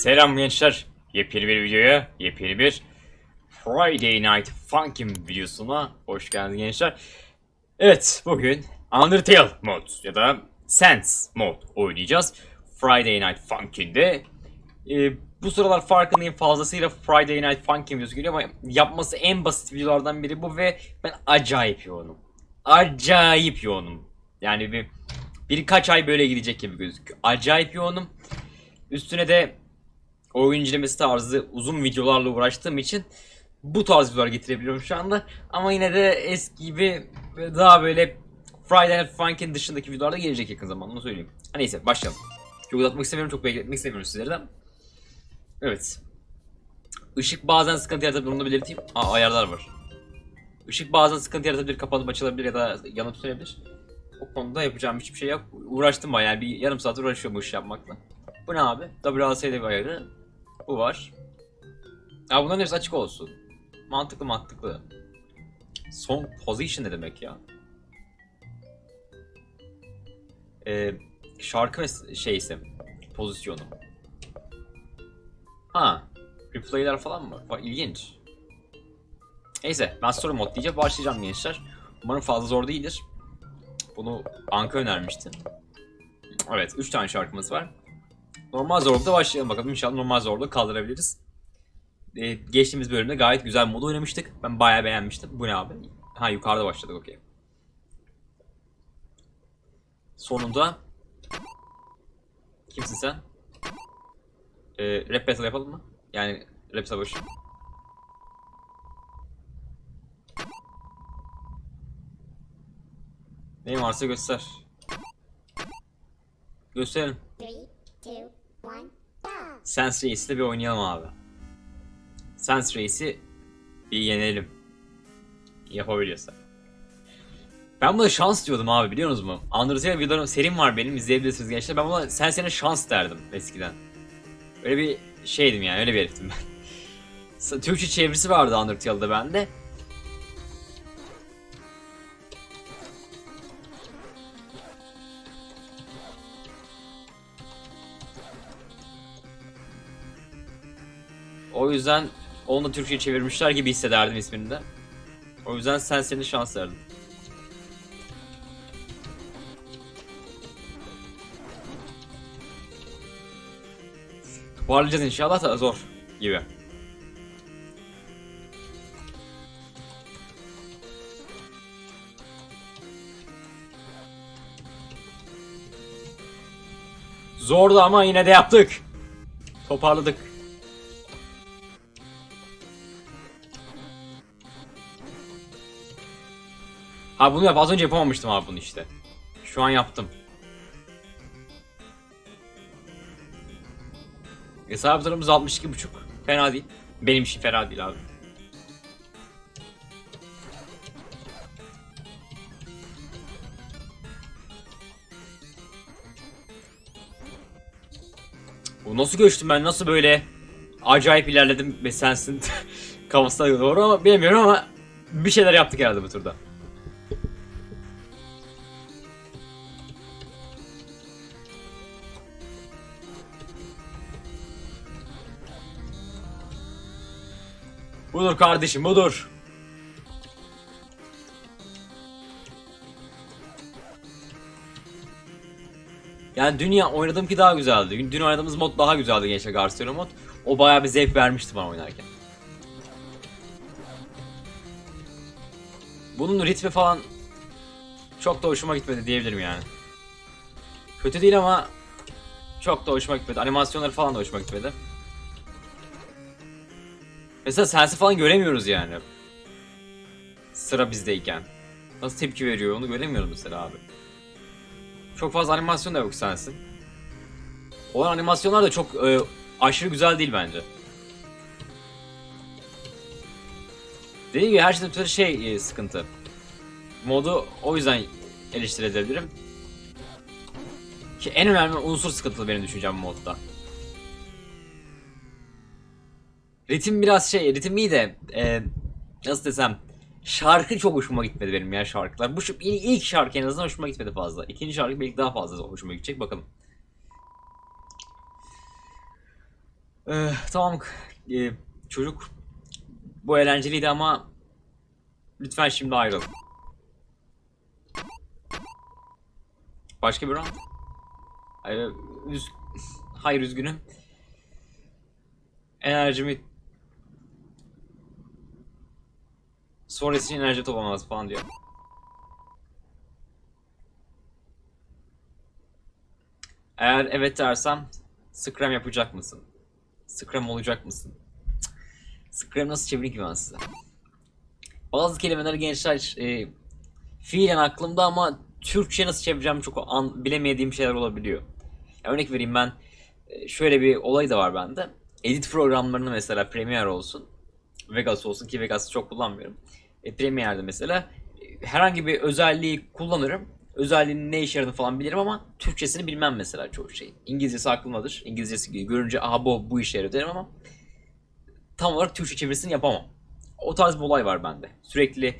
Selam gençler. Yepyeni bir videoya, yepyeni bir Friday Night Funkin' videosuna hoş geldiniz gençler. Evet, bugün Undertale mod ya da Sense mod oynayacağız. Friday Night Funkin'de. Ee, bu sıralar farkındayım fazlasıyla Friday Night Funkin' videosu geliyor ama yapması en basit videolardan biri bu ve ben acayip yoğunum. Acayip yoğunum. Yani bir birkaç ay böyle gidecek gibi gözüküyor. Acayip yoğunum. Üstüne de oyun incelemesi tarzı uzun videolarla uğraştığım için bu tarz videolar getirebiliyorum şu anda. Ama yine de eski gibi daha böyle Friday Night Funkin' dışındaki videolarda gelecek yakın zamanda onu söyleyeyim. Ha, Neyse başlayalım. Çok uzatmak istemiyorum, çok bekletmek istemiyorum sizlerden. Evet. Işık bazen sıkıntı yaratabilir, onu da belirteyim. Aa ayarlar var. Işık bazen sıkıntı yaratabilir, kapanıp açılabilir ya da yanıp sönebilir. O konuda yapacağım hiçbir şey yok. Uğraştım bayağı bir yarım saat uğraşıyorum bu işi yapmakla. Bu ne abi? WASD bir ayarı. Bu var. Ya bunların hepsi açık olsun. Mantıklı mantıklı. Son position ne demek ya? Ee, şarkı ve şeyse pozisyonu. Ha, replay'ler falan mı? Bak ilginç. Neyse ben story mod diyeceğim başlayacağım gençler. Umarım fazla zor değildir. Bunu Anka önermişti. Evet 3 tane şarkımız var. Normal zorlukta başlayalım bakalım inşallah normal zorluğu kaldırabiliriz. Ee, geçtiğimiz bölümde gayet güzel mod oynamıştık. Ben bayağı beğenmiştim. Bu ne abi? Ha yukarıda başladık okey. Sonunda Kimsin sen? Ee, rap battle yapalım mı? Yani rap savaşı. Neyin varsa göster. Gösterelim. Three, two! Sense Race'le bir oynayalım abi. Sense Race'i bir yenelim. Yapabiliyorsa. Ben buna şans diyordum abi biliyor musunuz mu? Undertale videolarım serim var benim izleyebilirsiniz gençler. Ben buna Sense'ne şans derdim eskiden. Öyle bir şeydim yani öyle bir heriftim ben. Türkçe çevirisi vardı Undertale'da bende. O yüzden onu da Türkçe'ye çevirmişler gibi hissederdim ismini de. O yüzden sen senin şans verdim. Toparlayacağız inşallah da zor gibi. Zordu ama yine de yaptık. Toparladık. Ha bunu yap. Az önce yapamamıştım abi bunu işte. Şu an yaptım. Hesaplarımız 62.5. Fena değil. Benim için fena değil abi. Bu nasıl göçtüm ben? Nasıl böyle acayip ilerledim ve sensin kafasına doğru ama bilmiyorum ama bir şeyler yaptık herhalde bu turda. Budur kardeşim budur. Yani dünya oynadığım ki daha güzeldi. Dün oynadığımız mod daha güzeldi gençler Garcia mod. O bayağı bir zevk vermişti bana oynarken. Bunun ritmi falan çok da hoşuma gitmedi diyebilirim yani. Kötü değil ama çok da hoşuma gitmedi. Animasyonları falan da hoşuma gitmedi. Mesela sensi falan göremiyoruz yani. Sıra bizdeyken. Nasıl tepki veriyor onu göremiyoruz mesela abi. Çok fazla animasyon da yok sensin. Olan animasyonlar da çok e, aşırı güzel değil bence. Dediğim gibi her şeyde bir şey e, sıkıntı. Modu o yüzden eleştirebilirim. Ki en önemli unsur sıkıntılı benim düşüncem modda. Ritim biraz şey, ritim iyi de e, nasıl desem şarkı çok hoşuma gitmedi benim ya şarkılar. Bu ilk şarkı en azından hoşuma gitmedi fazla. İkinci şarkı belki daha fazla hoşuma gidecek bakalım. Ee, tamam ee, çocuk bu eğlenceliydi ama lütfen şimdi ayrıl. Başka bir round? Hayır, üz Hayır üzgünüm. Enerjimi sonrası için enerji toplamaz falan diyor. Eğer evet dersem Scram yapacak mısın? Scram olacak mısın? Scram nasıl çevireyim ki ben size? Bazı kelimeler gençler e, fiilen aklımda ama Türkçe nasıl çevireceğim çok an, bilemediğim şeyler olabiliyor. Örnek vereyim ben e, şöyle bir olay da var bende. Edit programlarını mesela Premiere olsun, Vegas olsun ki Vegas'ı çok kullanmıyorum. E, Premiere'de mesela e, herhangi bir özelliği kullanırım. Özelliğinin ne işe yaradığını falan bilirim ama Türkçesini bilmem mesela çoğu şey. İngilizcesi aklımdadır. İngilizcesi görünce aha bu bu işe yarıyor derim ama tam olarak Türkçe çevirisini yapamam. O tarz bir olay var bende. Sürekli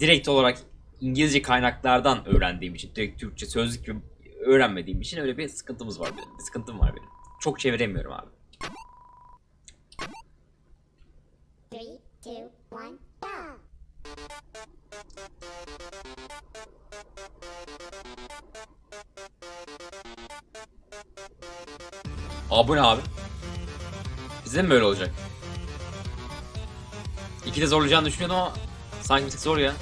direkt olarak İngilizce kaynaklardan öğrendiğim için, direkt Türkçe sözlük gibi öğrenmediğim için öyle bir sıkıntımız var benim. Bir sıkıntım var benim. Çok çeviremiyorum abi. Aa bu ne abi? Bizde mi böyle olacak? İki de zorlayacağını düşünüyordum ama sanki bir tık zor ya.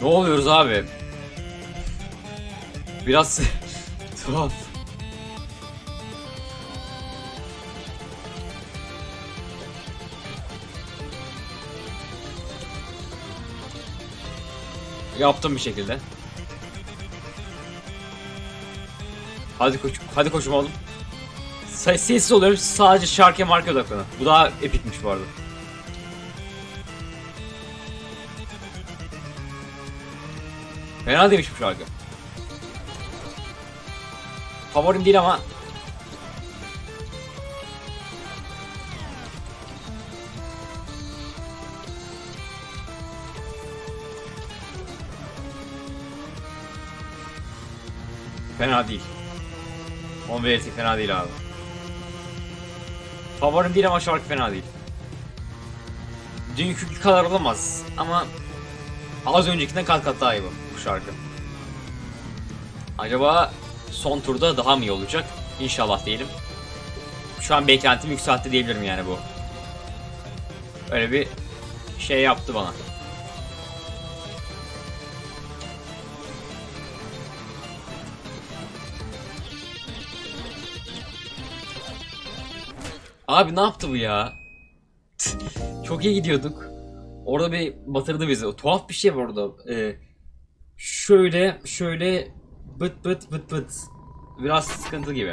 Ne oluyoruz abi? Biraz tuhaf. Yaptım bir şekilde. Hadi koç, hadi koçum oğlum. Sessiz oluyorum sadece şarkıya marka odaklanın. Bu daha epikmiş bu arada. Fena değilmiş bu şarkı. Favorim değil ama Fena değil. On verirsin fena değil abi. Favorim değil ama şarkı fena değil. Dünkü kadar olamaz ama az öncekinden kat kat daha iyi bu, bu şarkı. Acaba son turda daha mı iyi olacak? İnşallah diyelim. Şu an beklentimi yükseltti diyebilirim yani bu. Öyle bir şey yaptı bana. Abi ne yaptı bu ya? Çok iyi gidiyorduk. Orada bir batırdı bizi. O tuhaf bir şey var orada. Ee, şöyle şöyle bıt bıt bıt bıt. Biraz sıkıntı gibi.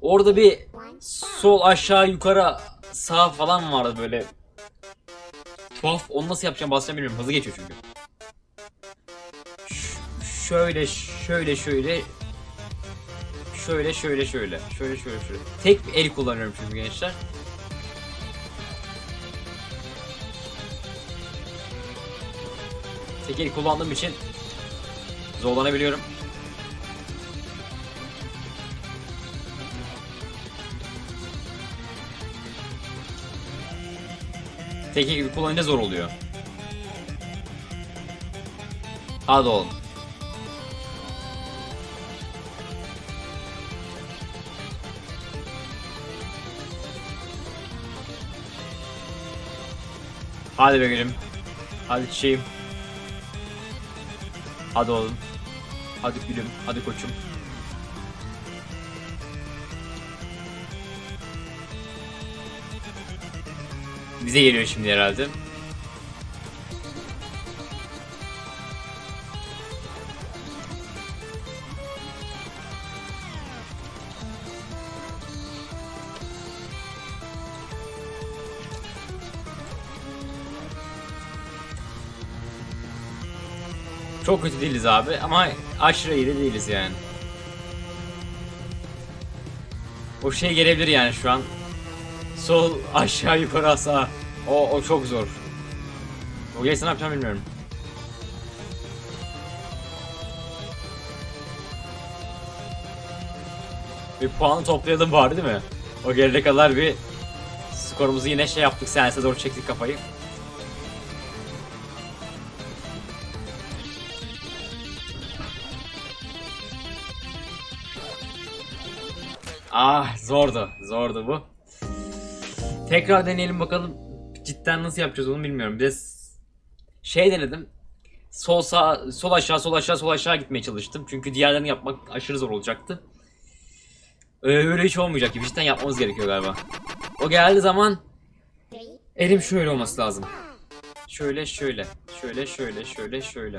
Orada bir sol aşağı yukarı sağ falan vardı böyle. Tuhaf. Onu nasıl yapacağım basacağım bilmiyorum. Hızlı geçiyor çünkü. Ş- şöyle şöyle şöyle şöyle şöyle şöyle şöyle şöyle şöyle. Tek bir el kullanıyorum çünkü gençler. Tek el kullandığım için zorlanabiliyorum. Tek el kullanınca zor oluyor. Hadi oğlum. Hadi be gülüm. Hadi çiçeğim. Hadi oğlum. Hadi gülüm. Hadi koçum. Bize geliyor şimdi herhalde. Çok kötü değiliz abi ama aşırı iyi de değiliz yani. O şey gelebilir yani şu an. Sol aşağı yukarı sağ. O, o çok zor. O gelirse ne yapacağım bilmiyorum. Bir puanı toplayalım bari değil mi? O gelene kadar bir skorumuzu yine şey yaptık. Sense doğru çektik kafayı. Ah zordu. Zordu bu. Tekrar deneyelim bakalım. Cidden nasıl yapacağız onu bilmiyorum. Bir de şey denedim. Sol sağ, sol aşağı, sol aşağı, sol aşağı gitmeye çalıştım. Çünkü diğerlerini yapmak aşırı zor olacaktı. Ee, öyle hiç olmayacak gibi. Cidden yapmamız gerekiyor galiba. O geldiği zaman elim şöyle olması lazım. Şöyle şöyle. Şöyle şöyle şöyle şöyle.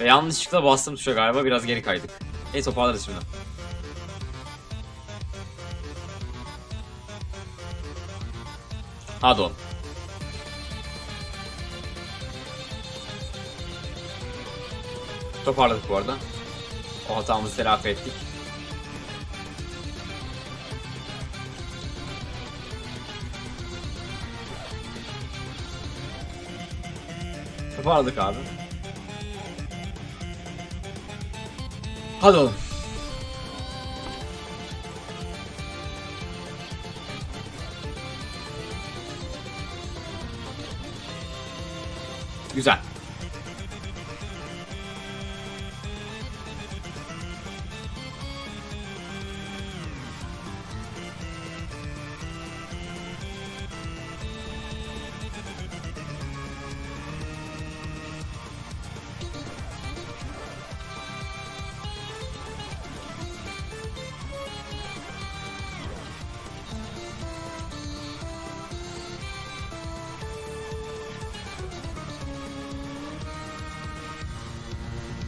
Ve yanlışlıkla bastım tuşa galiba biraz geri kaydık. Neyse toparlarız şimdi. Hadi oğlum. Toparladık bu arada. O hatamızı telafi ettik. Toparladık abi. Hadi oğlum. Güzel.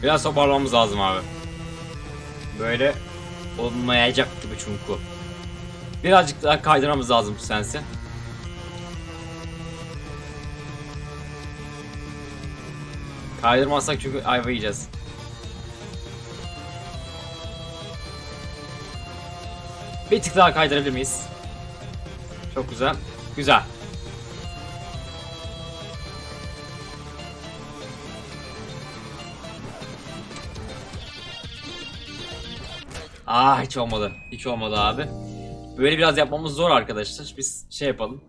Biraz toparlamamız lazım abi. Böyle olmayacak gibi çünkü. Birazcık daha kaydırmamız lazım bu sensi. Kaydırmazsak çünkü ayva yiyeceğiz. Bir tık daha kaydırabilir miyiz? Çok güzel. Güzel. Ah hiç olmadı. Hiç olmadı abi. Böyle biraz yapmamız zor arkadaşlar. Biz şey yapalım.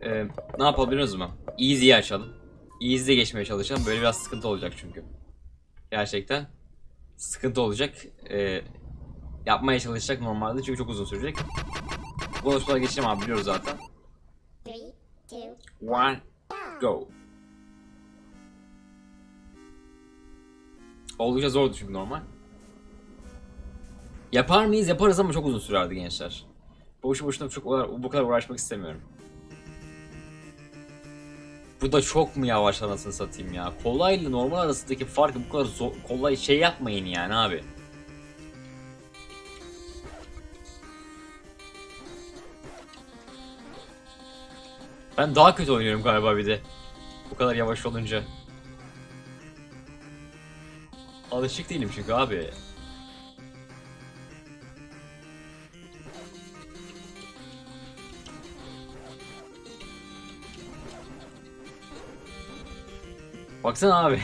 Ee, ne biliyor musunuz? Easy'yi açalım. Easy'de geçmeye çalışalım. Böyle biraz sıkıntı olacak çünkü. Gerçekten sıkıntı olacak. Ee, yapmaya çalışacak normalde çünkü çok uzun sürecek. Bonuslara geçelim abi biliyoruz zaten. three, two, One, go. Oldukça zordu çünkü normal. Yapar mıyız? Yaparız ama çok uzun sürerdi gençler. Boşu boşuna çok bu kadar uğraşmak istemiyorum. Bu da çok mu yavaş anasını satayım ya. Kolayla normal arasındaki farkı bu kadar zor, kolay şey yapmayın yani abi. Ben daha kötü oynuyorum galiba bir de. Bu kadar yavaş olunca. Alışık değilim çünkü abi. Baksana abi.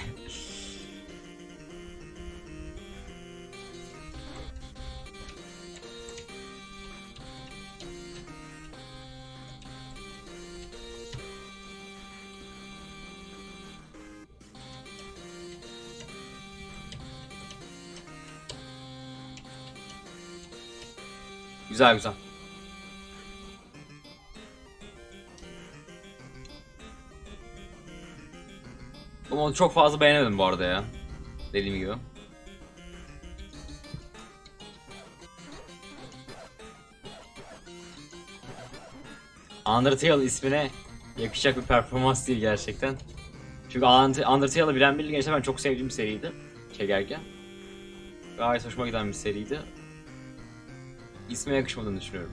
Güzel güzel. Modu çok fazla beğenemedim bu arada ya. Dediğim gibi. Undertale ismine yakışacak bir performans değil gerçekten. Çünkü Undert- Undertale'ı bilen bilir gençler ben çok sevdiğim bir seriydi. Çekerken. Gayet hoşuma giden bir seriydi. İsme yakışmadığını düşünüyorum.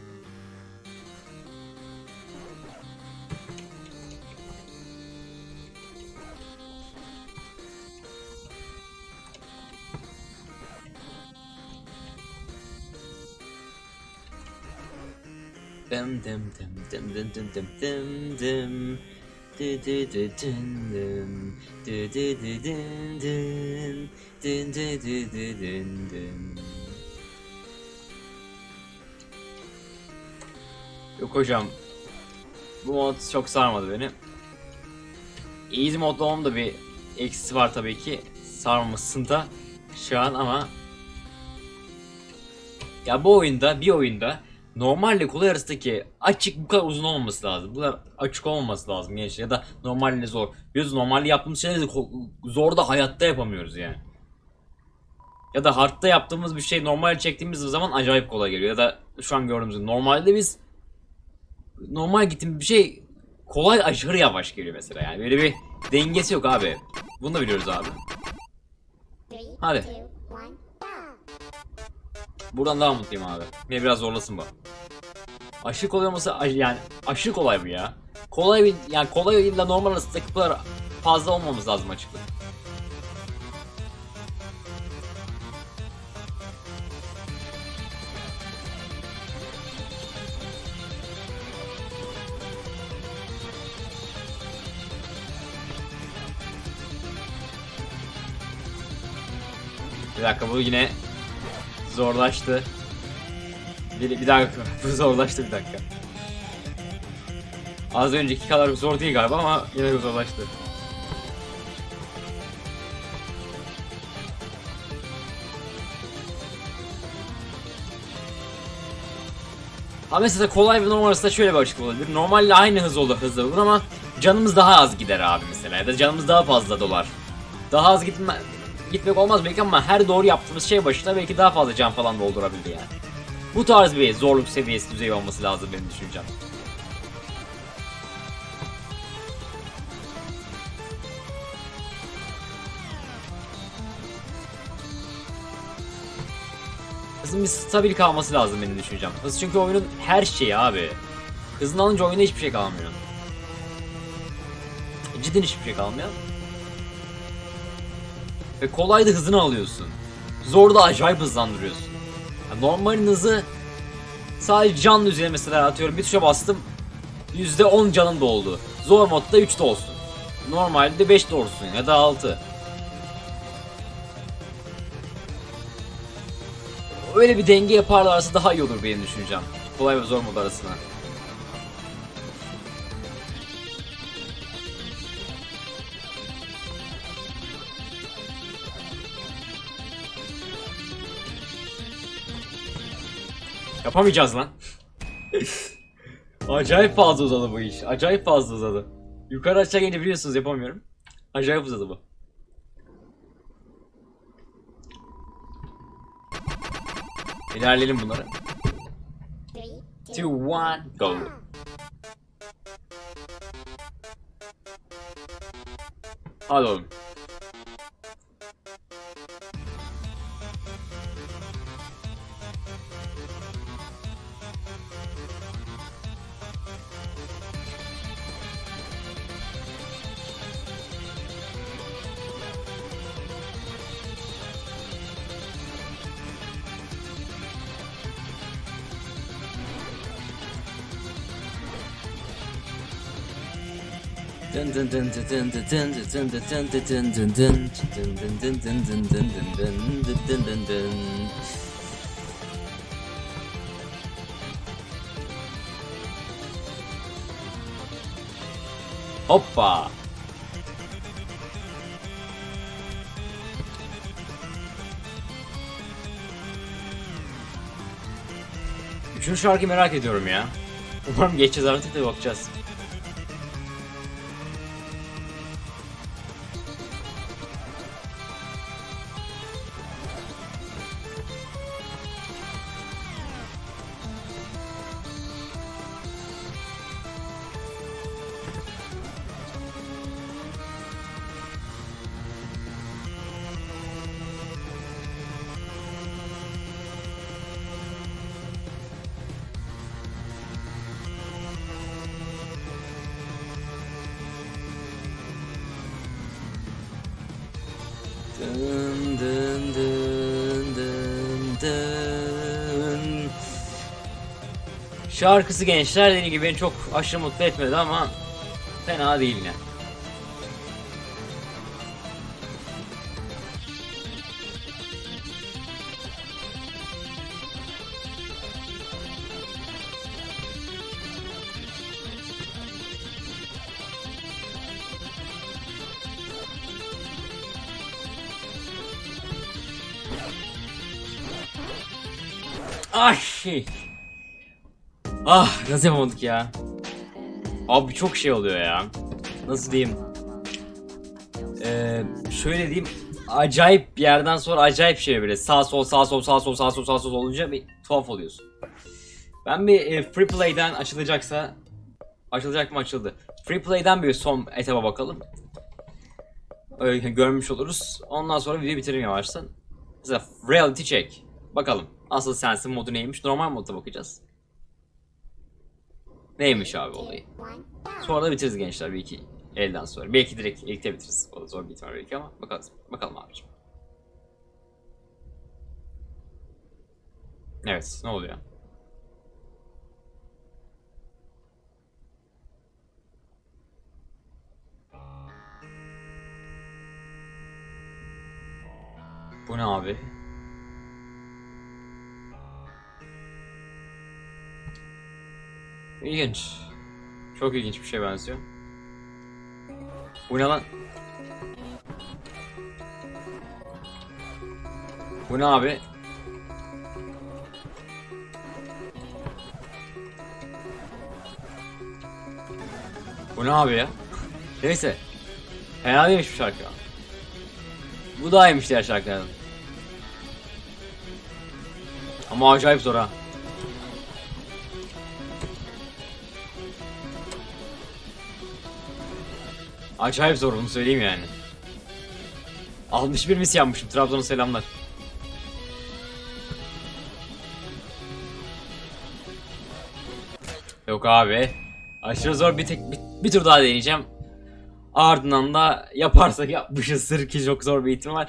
Dım dım dım dım dım dım dım dım. Yok hocam. Bu mod çok sarmadı beni. Easy modda onun da bir eksisi var tabii ki. Sarmasında şu an ama ya bu oyunda bir oyunda normalle kolay arasındaki açık bu kadar uzun olmaması lazım. Bu kadar açık olmaması lazım gençler ya da normalle zor. Biliyorsunuz normalde yaptığımız şeyleri zor da hayatta yapamıyoruz yani. Ya da hardta yaptığımız bir şey normal çektiğimiz zaman acayip kolay geliyor. Ya da şu an gördüğümüz gibi normalde biz normal gittiğimiz bir şey kolay aşırı yavaş geliyor mesela yani. Böyle bir dengesi yok abi. Bunu da biliyoruz abi. Hadi. Buradan daha mutluyum abi. Beni biraz zorlasın bu. Aşırı kolay olması yani aşırı kolay bu ya. Kolay bir yani kolay ile normal arasındaki kadar fazla olmamız lazım açıkçası. Bir dakika bu yine zorlaştı. Bir, bir dakika zorlaştı bir dakika. Az önceki kadar zor değil galiba ama yine zorlaştı. Ama mesela kolay ve normal arasında şöyle bir açıklık olabilir. Normalle aynı hız olur, hızla olur ama canımız daha az gider abi mesela ya da canımız daha fazla dolar. Daha az gitme, gitmek olmaz belki ama her doğru yaptığımız şey başına belki daha fazla can falan doldurabilir yani. Bu tarz bir zorluk seviyesi düzeyi olması lazım benim düşüncem. Hızın bir stabil kalması lazım benim düşüncem. Hız çünkü oyunun her şeyi abi. Hızını alınca oyunda hiçbir şey kalmıyor. Cidden hiçbir şey kalmıyor. Ve kolay da hızını alıyorsun. Zor da acayip hızlandırıyorsun. Ya normalin hızı sadece can üzerine mesela atıyorum bir tuşa bastım %10 canım doldu. Zor modda 3 de olsun. Normalde 5 de olsun ya da 6. Öyle bir denge yaparlarsa daha iyi olur benim düşüncem. Kolay ve zor mod arasına. Yapamayacağız lan. Acayip fazla uzadı bu iş. Acayip fazla uzadı. Yukarı aşağı gelince biliyorsunuz yapamıyorum. Acayip uzadı bu. İlerleyelim bunları. Three, two, Two, one, go. go! Hadi oğlum. Hoppa. Üçüncü şarkıyı merak ediyorum ya. Umarım geçeceğiz artık da bakacağız. Şarkısı gençler dediğim gibi beni çok aşırı mutlu etmedi ama fena değil yine. Ay. Ah nasıl yapamadık ya? Abi çok şey oluyor ya. Nasıl diyeyim? Ee, şöyle diyeyim. Acayip bir yerden sonra acayip şey böyle sağ sol sağ sol sağ sol sağ sol sağ sol olunca bir tuhaf oluyorsun. Ben bir e, free play'den açılacaksa açılacak mı açıldı. Free play'den bir son etaba bakalım. Öyle görmüş oluruz. Ondan sonra videoyu bitirelim yavaştan. Mesela reality check. Bakalım. Asıl sensin modu neymiş? Normal modda bakacağız. Neymiş abi olayı? Sonra da bitiririz gençler bir iki elden sonra. Belki direkt ilkte bitiririz. O da zor bir ihtimal belki ama bakalım. Bakalım abicim. Evet ne oluyor? Bu ne abi? İlginç. Çok ilginç bir şey benziyor. Bu ne lan? Bu ne abi? Bu ne abi ya? Neyse. Fena değilmiş bu şarkı. Bu daha iyiymiş diğer şarkılardan. Ama acayip zor ha. Acayip zor bunu söyleyeyim yani. 61 mis yapmışım. Trabzon'a selamlar. Yok abi. Aşırı zor bir tek bir, bir tur daha deneyeceğim. Ardından da yaparsak yapmışızdır ki çok zor bir ihtimal.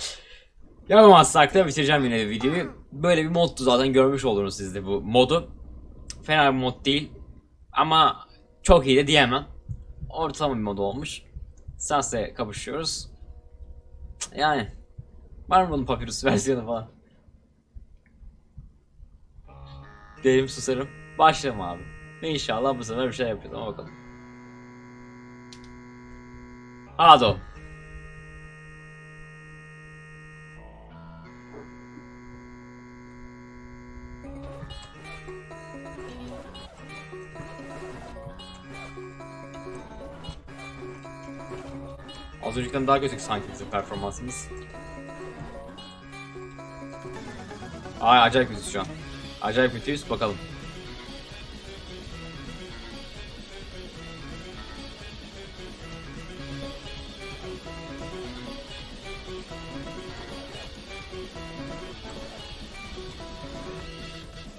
Yapamazsak da bitireceğim yine de videoyu. Böyle bir moddu zaten görmüş olursunuz siz de bu modu. Fena bir mod değil. Ama çok iyi de diyemem. Ortalama bir mod olmuş. Sans'le kapışıyoruz. Yani var mı bunun papyrus versiyonu falan? Derim susarım. Başlayalım abi. Ve inşallah bu sefer bir şey yapacağız ama bakalım. Hadi. Az öncekinden daha kötü sanki bizim performansımız. Ay acayip kötüyüz şu an. Acayip kötüyüz bakalım.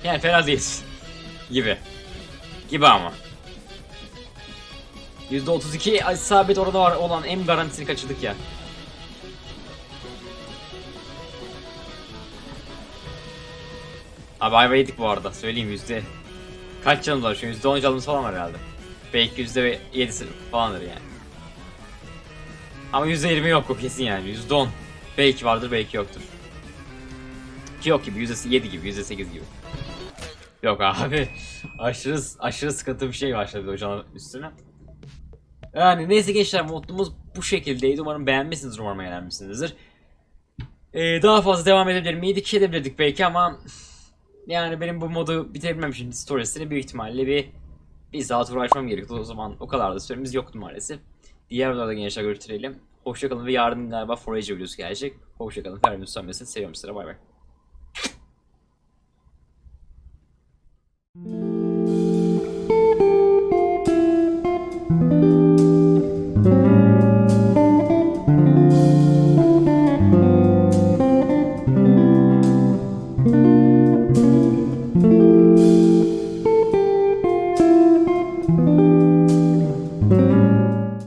Yani fena değiliz. Gibi. Gibi ama. %32 isabet oranı var olan M garantisini kaçırdık ya. Abi ayva yedik bu arada söyleyeyim yüzde Kaç canımız var şu yüzde on canımız falan var herhalde. Belki yüzde yedisi falandır yani. Ama yüzde yirmi yok o kesin yani yüzde on. Belki vardır belki yoktur. Ki yok gibi yüzde yedi gibi yüzde sekiz gibi. Yok abi aşırı aşırı sıkıntı bir şey başladı hocam üstüne yani neyse gençler modumuz bu şekildeydi. Umarım beğenmişsiniz, umarım eğlenmişsinizdir. Ee, daha fazla devam edebilir miydik? Edebilirdik belki ama yani benim bu modu bitirebilmem için storiesini büyük ihtimalle bir bir saat uğraşmam gerekiyordu. O zaman o kadar da süremiz yoktu maalesef. Diğer videolarda gençler görüştürelim. Hoşçakalın ve yarın galiba Forager videosu gelecek. Hoşçakalın. Ferdi Sönmesin. Seviyorum sizleri. Bay bay.